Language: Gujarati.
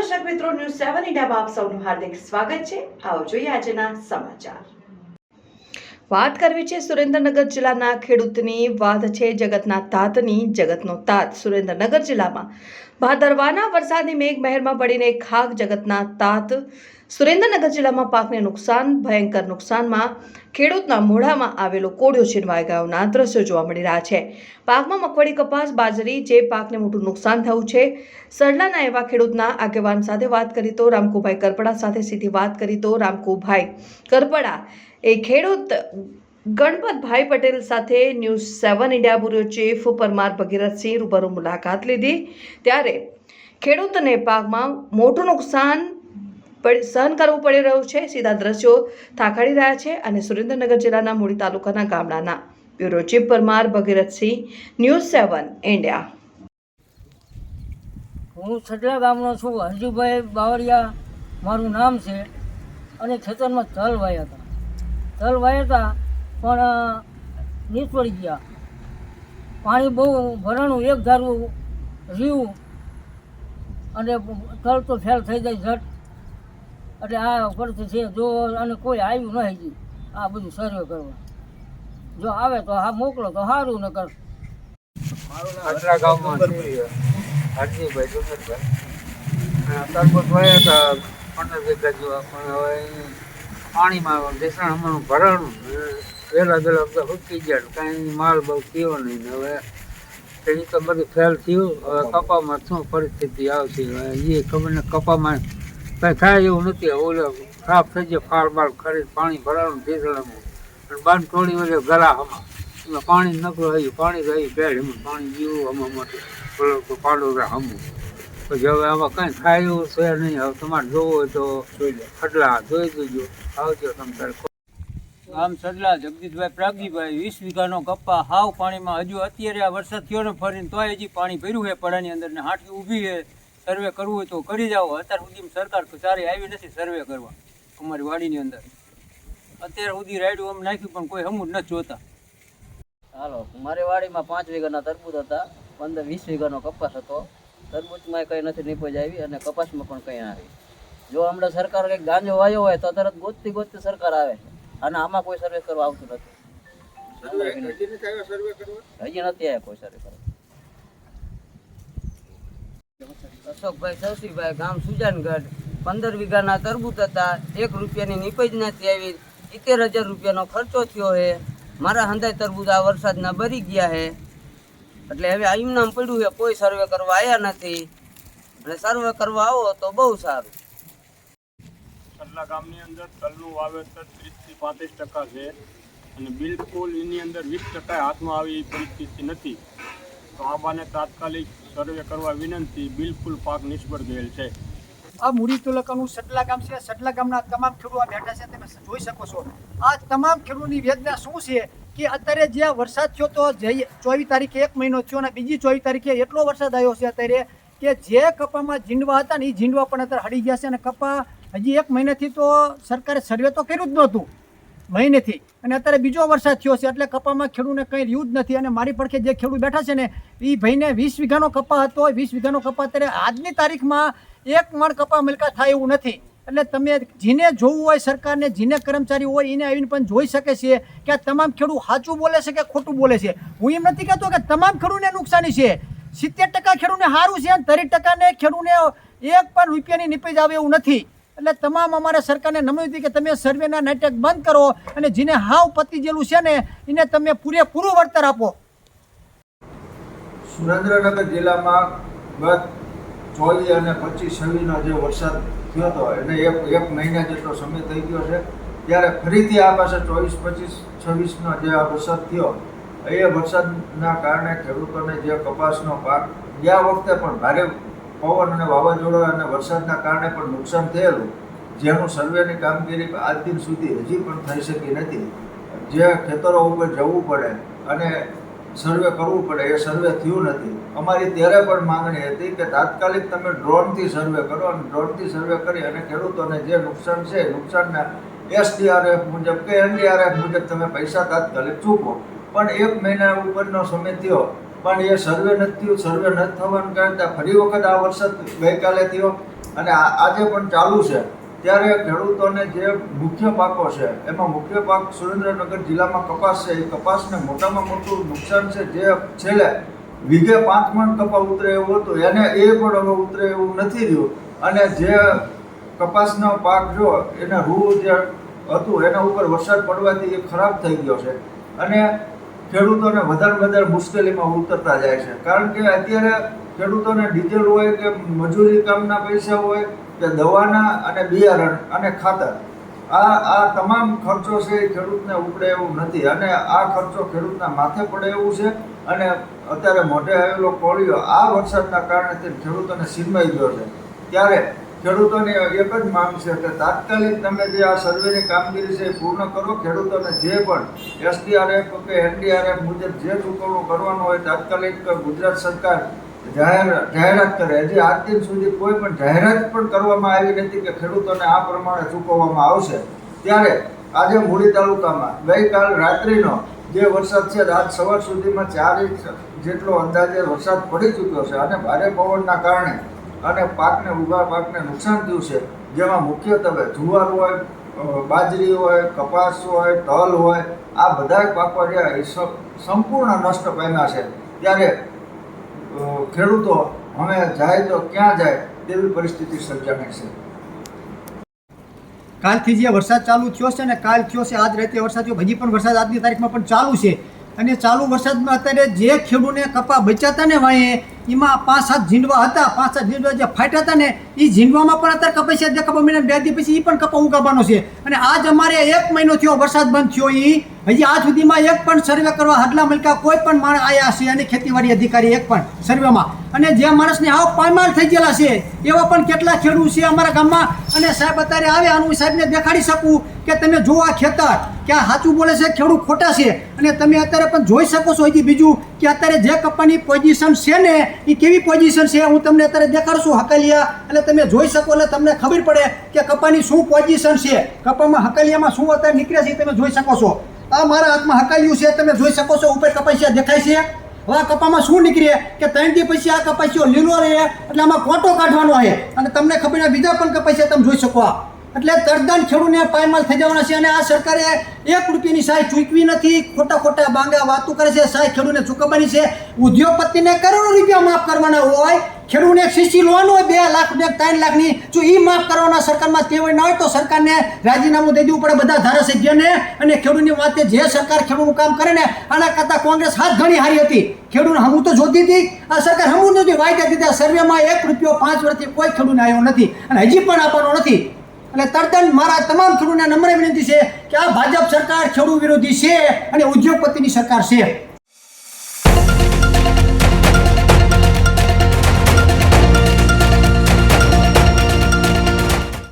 દર્શક મિત્રો ન્યૂઝ સેવન ઇન્ડિયામાં આપ સૌનું હાર્દિક સ્વાગત છે. આવો જોઈએ આજના સમાચાર. વાત કરવી છે સુરેન્દ્રનગર જિલ્લાના ખેડૂતની. વાત છે જગતના તાતની, જગતનો તાત સુરેન્દ્રનગર જિલ્લામાં. ભાદરવાના વરસાદની મેઘ મહેરમાં પડીને ખાક જગતના તાત. સુરેન્દ્રનગર જિલ્લામાં પાકને નુકસાન, ભયંકર નુકસાનમાં ખેડૂતના મોઢામાં આવેલો કોળિયો છીનવાઈ ગયોના દ્રશ્યો જોવા મળી રહ્યા છે. પાકમાં મગફળી, કપાસ, બાજરી જે પાકને મોટું નુકસાન થયું છે. સરલાના એવા ખેડૂતના આગેવાન સાથે વાત કરી તો રામકુભાઈ કરપડા સાથે સીધી વાત કરી તો રામકુભાઈ કરપડા. એ ખેડૂત ગણપતભાઈ પટેલ સાથે news seven India bureau chief Parmar Bhagirathsinh રૂબરૂ મુલાકાત લીધી. ત્યારે ખેડૂતને પાકમાં મોટું નુકસાન સહન કરવું પડી રહ્યું છે. સીધા દ્રશ્યો થાકાડી રહ્યા છે અને સુરેન્દ્રનગર જિલ્લાના મૂળી તાલુકાના ગામડાના. Bureau chief Parmar Bhagirathsinh, news seven, India. હું છટલા ગામનો છું. હરજુભાઈ બાવળિયા મારું નામ છે અને ખેતરમાં તલ વાયા હતા. તલ વાયા હતા પણ નિષ્ફળી ગયા. પાણી બહુ ભરાણું, એક ધારું રહ્યું અને તલ તો ફેલ થઈ જાય ઝટ. એટલે આ પરિસ્થિતિ છે, જો અને કોઈ આવ્યું નહીં હજી આ બધું સર્વે કરવા. જો આવે તો હા મોકલો, તો સારું નકર. આટલા ગામમાં હરજીભાઈ ડુંગરભાઈ તરબૂચ વાયા હતા પંદર વીઘા પણ હવે પાણીમાં બેસણ હમણાં ભરાણું વહેલા વહેલા બધા હુકી ગયા, કાંઈ માલ બહુ થયો નહીં. ને હવે એની તો ફેલ થયું. હવે કપામાં શું પરિસ્થિતિ આવશે એ ખબર ને કપામાં કાંઈ થાય એવું નથી. ઓલે ખરાબ થઈ જાય ફાળ બાળ ખરી પાણી ભરાણું ભેસણામાં અને બાંધ થોડી વાર ગળા હમા એમાં પાણી નકરું આવ્યું પાણી રહ્યું બેડ એમાં. પાણી જીવું આમાં માટે. બોલો પાડો પછી હવે આમાં કાંઈ થાય એવું છે નહીં. હવે તમારે જોવું હોય તો ખડલા જોઈ દેજો. આવજો તમે આમ સડલા જગદીશભાઈ, પ્રાગજીભાઈ, વીસ વીઘાનો કપ્પા હાવ પાણીમાં હજુ અત્યારે આ વરસાદ થયો ને ફરીને તોય હજી પાણી ભર્યું છે, પડાની અંદર ને હાટકી ઊભી છે. સર્વે કરવું હોય તો કરી જાઓ. અત્યાર સુધી સરકાર સારી આવી નથી સર્વે કરવા. અમારી વાડીની અંદર. અત્યાર સુધી રાઈડું આમ નાખ્યું પણ કોઈ હમું નથી જોતા. હાલો મારી વાડીમાં પાંચ વીઘાના તરબૂચ હતા. પંદર વીસ વીઘાનો કપાસ હતો. તરબૂચમાં કંઈ નથી નીપજ આવી અને કપાસમાં પણ કંઈ આવી. જો હમણાં સરકાર કંઈક ગાંજો વાયો હોય તો તરત ગોતતી ગોતતી સરકાર આવે. અને આમાં કોઈ સર્વે કરવા આવતું નથી. હજી નથી આવ્યા કોઈ સર્વે કરવા. અશોકભાઈ સવસીભાઈ ગામ સુજાનગઢ. પંદર વીઘાના તરબૂત હતા. એક રૂપિયાની નીપજ નથી આવી. સિત્તેર હજાર રૂપિયાનો ખર્ચો થયો છે મારા હંધાય તરબૂત આ વરસાદના બરી ગયા છે એટલે હવે આમ નામ પડ્યું છે કોઈ સર્વે કરવા આવ્યા નથી. એટલે સર્વે કરવા આવો તો બહુ સારું. સલ્લા ગામની અંદર તલનું વાવેતર ત્રીસથી પાંત્રીસ ટકા છે અને બિલકુલ એની અંદર વીસ ટકા હાથમાં આવી પરિસ્થિતિ નથી. તો આંબાને તાત્કાલિક સર્વે કરવા વિનંતી, બિલકુલ પાક નિષ્ફળ ગયેલ છે. આ મુરી તુલકાનું સટલા ગામ છે. સટલા ગામના તમામ ખેડૂતો બેઠા છે. તમે જોઈ શકો છો. આ તમામ ખેડૂતોની વેદના શું છે કે અત્યારે જે વરસાદ થયો તો જે ચોવીસ તારીખે એક મહિનો થયો અને બીજી ચોવીસ તારીખે એટલો વરસાદ આવ્યો છે અત્યારે કે જે કપામાં ઝીંડવા હતા ને એ ઝીંડવા પણ અત્યારે હળી ગયા છે. અને કપા હજી એક મહિનાથી તો સરકારે સર્વે તો કર્યું જ નહોતું. મહિનેથી. અને અત્યારે બીજો વરસાદ થયો છે, એટલે કપામાં ખેડૂતને કંઈ રહ્યું જ નથી. અને મારી પડખે જે ખેડૂત બેઠા છે ને એ ભાઈને વીસ વીઘાનો કપા હતો. વીસ વીઘાનો કપા અત્યારે આજની તારીખમાં એક મણ કપા મિલકા થાય એવું નથી. એટલે તમે જેને જોવું હોય સરકારને, જેને કર્મચારી હોય, એને આવીને પણ જોઈ શકે છે કે આ તમામ ખેડૂત સાચું બોલે છે કે ખોટું બોલે છે. હું એમ નથી કહેતો કે તમામ ખેડૂતને નુકસાની છે. સિત્તેર ટકા ખેડૂતને સારું છે અને ત્રીસ ટકાને ખેડૂતને એક પણ રૂપિયાની નીપજ આવે એવું નથી. એટલે તમામ અમારે સરકારને નમ્યું હતી કે તમે સર્વેના નાટક બંધ કરો અને જેને હાવ પતી ગયેલું છે ને, એને તમે પૂરેપૂરું વળતર આપો. સુરેન્દ્રનગર જિલ્લામાં ગત ચોવીસ અને પચીસ છવ્વીસનો જે વરસાદ થયો હતો એને એક એક મહિના જેટલો સમય થઈ ગયો છે, ત્યારે ફરીથી આ પાસે ચોવીસ, પચીસ, છવ્વીસનો જે વરસાદ થયો, એ વરસાદના કારણે ખેડૂતોને જે કપાસનો પાક ગયા વખતે પણ ભારે પવન અને વાવાઝોડા અને વરસાદના કારણે પણ નુકસાન થયેલું, જેનું સર્વેની કામગીરી આજ દિન સુધી હજી પણ થઈ શકી નથી. જે ખેતરો ઉપર જવું પડે અને સર્વે કરવું પડે, એ સર્વે થયું નથી. અમારી ત્યારે પણ માંગણી હતી કે તાત્કાલિક તમે ડ્રોનથી સર્વે કરો અને ડ્રોનથી સર્વે કરી અને ખેડૂતોને જે નુકસાન છે નુકસાનના એસડીઆરએફ મુજબ કે એનડીઆરએફ મુજબ તમે પૈસા તાત્કાલિક ચૂકો પણ એક મહિના ઉપરનો સમય થયો પણ એ સર્વે નથી થયું. સર્વે નથી થવાનું કારણે ફરી વખત આ વરસાદ ગઈકાલે થયો અને આજે પણ ચાલુ છે. ત્યારે ખેડૂતોને જે મુખ્ય પાકો છે, એમાં મુખ્ય પાક સુરેન્દ્રનગર જિલ્લામાં કપાસ છે. એ કપાસને મોટામાં મોટું નુકસાન છે. જે છેલ્લે વીઘે પાંચ મણ કપા ઉતરે એવું હતું. એને એ પણ હવે ઉતરે એવું નથી રહ્યું. અને જે કપાસનો પાક જો એને રૂ જે હતું, એના ઉપર વરસાદ પડવાથી એ ખરાબ થઈ ગયો છે. અને ખેડૂતોને વધારે વધારે મુશ્કેલીમાં ઉતરતા જાય છે. કારણ કે અત્યારે ખેડૂતોને ડીઝલ હોય કે મજૂરી કામના પૈસા હોય કે દવાના અને બિયારણ અને ખાતર, આ આ તમામ ખર્ચો છે એ ખેડૂતને ઉપડે એવું નથી. અને આ ખર્ચો ખેડૂતના માથે પડે એવું છે અને અત્યારે મોઢે આવેલો કોળીઓ આ વરસાદના કારણે તે ખેડૂતોને સીનવાઈ ગયો છે. ત્યારે ખેડૂતોની એક જ માંગ છે કે તાત્કાલિક તમે જે આ સર્વેની કામગીરી છે એ પૂર્ણ કરો. ખેડૂતોને જે પણ એસડીઆરએફ કે એનડીઆરએફ મુજબ જે ચૂકવણું કરવાનું હોય તાત્કાલિક ગુજરાત સરકાર જાહેર, જાહેરાત કરે. હજી આજ દિન સુધી કોઈ પણ જાહેરાત પણ કરવામાં આવી નથી કે ખેડૂતોને આ પ્રમાણે ચૂકવવામાં આવશે. ત્યારે આજે મૂળી તાલુકામાં ગઈકાલ રાત્રિનો જે વરસાદ છે, આજ સવાર સુધીમાં ચાર ઇંચ જેટલો અંદાજે વરસાદ પડી ચૂક્યો છે અને ભારે પવનના કારણે અને પાકને ઊભા પાકને નુકસાન થયું છે. જેમાં મુખ્યત્વે જુવાર હોય બાજરી હોય, કપાસ હોય, તલ હોય, આ બધા પાકો રહ્યા સંપૂર્ણ નષ્ટ પામ્યા છે. ત્યારે ખેડૂતો હવે જાય તો ક્યાં જાય તેવી પરિસ્થિતિ સર્જાણી છે. કાલથી જે વરસાદ ચાલુ થયો છે ને કાલ થયો છે, આજ રાતે વરસાદ થયો, હજી પણ વરસાદ આજની તારીખમાં પણ ચાલુ છે. અને ચાલુ વરસાદમાં અત્યારે જે ખેડૂને કપા બચાતા ને વાંહે એમાં પાંચ સાત ઝીંડવા હતા, પાંચ સાત ઝીંડવા જે ફાટ્યા હતા ને એ ઝીંડવામાં પણ અત્યારે કપાસિયા જે કપા મહિના બે દી પછી એ પણ કપા ઉગાવવાનો છે. અને આજ અમારે એક મહિનો થયો વરસાદ બંધ થયો એ હજી આજ સુધીમાં એક પણ સર્વે કરવા હડલા મલકા કોઈ પણ માણસ આવ્યા છે અને ખેતીવાડી અધિકારી એક પણ સર્વેમાં અને જે માણસને આવ પાયમાલ થઈ ગયેલા છે, એવા પણ કેટલા ખેડૂત છે અમારા ગામમાં. અને સાહેબ અત્યારે આવે આનું સાહેબને દેખાડી શકું કે તમે જો આ ખેતર કે આ સાચું બોલે છે, ખેડૂત ખોટા છે. અને તમે અત્યારે પણ જોઈ શકો છો હજી બીજું કે અત્યારે જે કપાની પોઝિશન છે ને એ કેવી પોઝિશન છે, હું તમને અત્યારે દેખાડશું હકલિયા. એટલે તમે જોઈ શકો, એટલે તમને ખબર પડે કે કપાની શું પોઝિશન છે. કપામાં હકલિયામાં શું અત્યારે નીકળે છે તમે જોઈ શકો છો. આ મારા હાથમાં હકાલ્યું છે તમે જોઈ શકો છો, ઉપર કપાસિયા દેખાય છે. હવે આ કપામાં શું નીકળે કે ત્રણ દી પછી આ કપાસિયો લીલો રહે, એટલે આમાં કોટો કાઢવાનો છે. અને તમને ખબર બીજા પણ કપાસિયા તમે જોઈ શકો એટલે તદ્દન ખેડૂને પાયમાલ થઈ જવાના છે અને આ સરકારે એક રૂપિયાની સહાય ચૂકવી નથી. ખોટા ખોટા બાંગા વાતો કરે છે. સહાય ખેડૂને ચૂકવવાની છે. ઉદ્યોગપતિને કરોડો રૂપિયા માફ કરવાના હોય, ખેડૂને સીસી લોન હોય, બે લાખ રૂપિયા ત્રણ લાખની, જો એ માફ કરવાના સરકારમાં તેવડ ના હોય તો સરકારને રાજીનામું દઈ દેવું પડે બધા ધારાસભ્યને અને ખેડૂતની વાતે જે સરકાર ખેડૂતનું કામ કરે ને, આના કરતાં કોંગ્રેસ હાથ ઘણી હારી હતી. ખેડૂતને હમું તો જોતી હતી. આ સરકાર હમું નથી વાયદા દીધા. સર્વેમાં એક રૂપિયો પાંચ વર્ષથી કોઈ ખેડૂતને આવ્યો નથી અને હજી પણ આપવાનો નથી. એટલે તદ્દન મારા તમામ ખેડૂતોને નમ્ર વિનંતી છે કે આ ભાજપ સરકાર ખેડૂત વિરોધી છે અને ઉદ્યોગપતિની સરકાર છે.